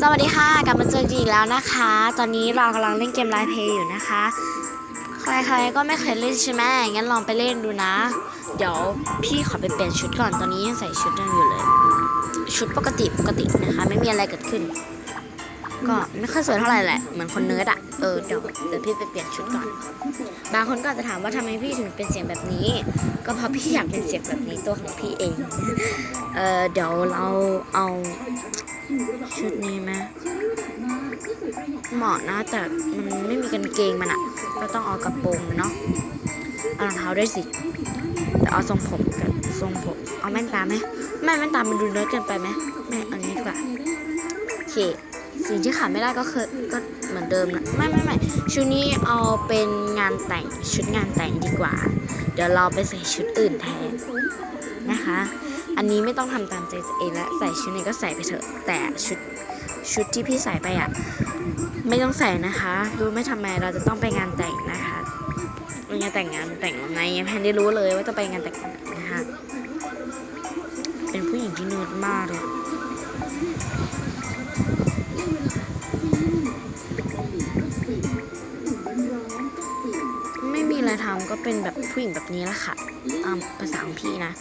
สวัสดีค่ะ กลับมาเจอกันอีกแล้วนะคะ ตอนนี้เรากำลังเล่นเกมไลฟ์เพย์อยู่นะคะ ใครๆก็ไม่เคยเล่นใช่ไหมงั้นลองไปเล่นดูนะ เดี๋ยวพี่ขอไปเปลี่ยนชุดก่อน ตอนนี้ยังใส่ชุดยังอยู่เลย ชุดปกติปกตินะคะ ไม่มีอะไรเกิดขึ้น ก็ไม่ค่อยสวยเท่าไหร่แหละ เหมือนคนเนิร์ดอะเออ เดี๋ยวเดี๋ยวพี่ไปเปลี่ยนชุดก่อน บางคนก็อาจจะถามว่าทำไมพี่ถึงเป็นเสียงแบบนี้ ก็เพราะพี่อยากเป็นเสียงแบบนี้ตัวของพี่เอง เออเดี๋ยวเราเอา ชุดนี้ไหมเหมาะนะแต่มันไม่มีกางเกงมันอะก็ต้องเอากระโปรงเนาะเอารองเท้าด้วยสิ แต่เอาทรงผมกับทรงผมเอาแว่นตาไหมไม่แว่นตามันดูเนิร์ดเกินไปไหมไม่เอานี้ดีกว่าโอเคสิ่งที่ขาดไม่ได้ก็คือก็เหมือนเดิมนะไม่ไม่ไม่ชุดนี้เอาเป็นงานแต่งชุดงานแต่งดีกว่า เดี๋ยวเราไปใส่ชุดอื่นแทนนะคะ อันนี้ไม่ต้องทำตามใจตัวเองแล้วใส่ชุดไหนี้ก็ใส่ไปเถอะ แต่ชุดชุดที่พี่ใส่ไปอะไม่ต้องใส่นะคะ รู้ไหมทำไมเราจะต้องไปงานแต่งนะคะงานแต่งงานแต่งวันไหนยังแพนได้รู้เลยว่าจะไปงานแต่งนนะคะเป็นผู้หญิงที่เนิร์ดมากเลยไม่มีอะไรทำก็เป็นแบบผู้หญิงแบบนี้ละค่ะตามภาษาของพี่นะ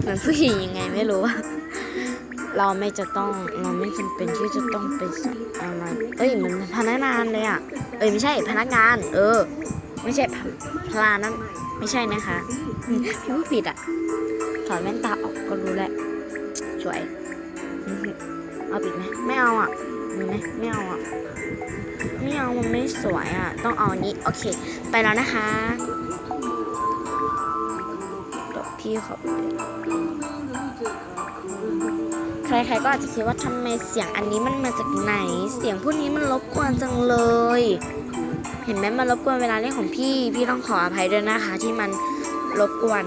เหมือนผู้หญิงยังไงไม่รู้อะเราไม่จะต้องเราไม่จำเป็นที่จะต้องไปสอนอะไรเอ้ยเหมันพนักงานเลยอะเอ้ยไม่ใช่พนักงาน เออ ไม่ใช่พลานั้นไม่ใช่นะคะพี่พูดผิดอะถอดแว่นตาออกก็รู้แหละสวยเอาปิดไหมไม่เอาอะมีไหมไม่เอาอะไม่เอามันไม่สวยอะ ต้องเอานี้ โอเค ไปแล้วนะคะ เดี๋ยวพี่ขอไปใครๆก็อาจจะคิดว่าทำไมเสียงอันนี้มันมาจากไหน เสียงพวกนี้มันรบกวนจังเลย เห็นไหมมันรบกวนเวลาเล่นของพี่ พี่ต้องขออภัยด้วยนะคะ ที่มันรบกวน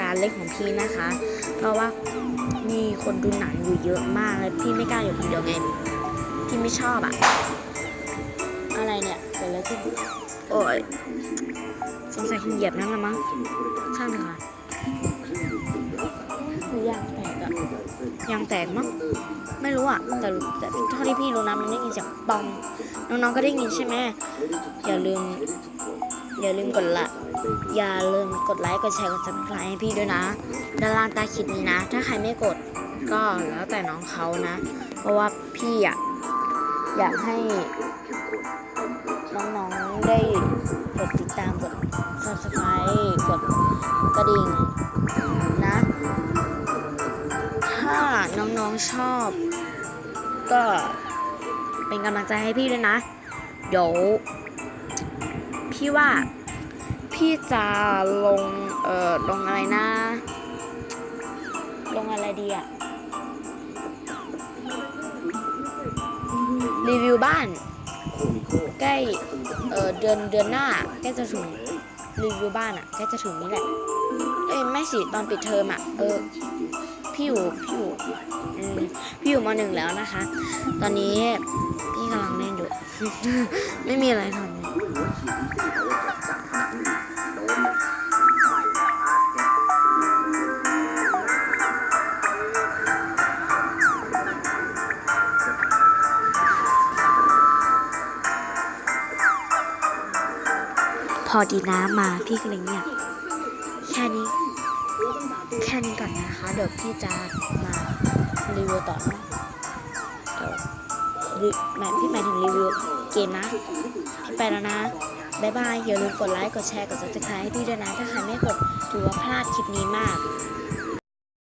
การเล่นของพี่นะคะ เพราะว่ามีคนดูหนังอยู่เยอะมากเลยพี่ไม่กล้าอยู่คนเดียวไงพี่ไม่ชอบอะอะไรเนี่ยเกิดอะไรขึ้นโอ้ยสงสัยคุณเหยียบนั่นละมั้งช่างเถอะค่ะ หรือยางแตกอะยางแตกมั้งไม่รู้อะแต่แต่เท่าที่พี่รู้นะมันได้ยินเสียงปองน้องๆก็ได้ยินใช่ไหมอย่าลืม อย่าลืมกดละอย่าลืมกดไลค์กดแชร์กด subscribe ให้พี่ด้วยนะด้านล่างใต้คลิปนี้นะ ถ้าใครไม่กดก็แล้วแต่น้องเขานะ เพราะว่าพี่อะอยากให้น้องๆได้กดติดตาม กระดิ่งนะ ถ้าน้องๆชอบ ก็เป็นกำลังใจให้พี่ด้วยนะ เดี๋ยว พี่ว่าพี่จะลง เอ่อ ลงอะไรนะ ลงอะไรดีอะรีวิวบ้าน ใกล้ เอ่อ เดือนเดือนหน้าใกล้จะถึง รีวิวบ้านอะใกล้จะถึงนี่แหละ เอ้ยไม่สิตอนปิดเทอมอะเออพี่อยู่พี่อยู่พี่อยู่มหนึ่งแล้วนะคะ ตอนนี้พี่กำลังเล่นอยู่ ไม่มีอะไรทำ พอดีน้ำมาพี่ก็เลยเงียบแค่นี้ แค่นี้ก่อนนะคะ เดี๋ยวพี่จะมารีวิวต่อนะเดี๋ยวหมายพี่หมายถึงรีวิวเกมนะ พี่ไปแล้วนะบายบายอย่าลืมกดไลค์ กดแชร์ กดซับสไครต์ให้พี่ด้วยนะ ถ้าใครไม่กดถือว่าพลาดคลิปนี้มาก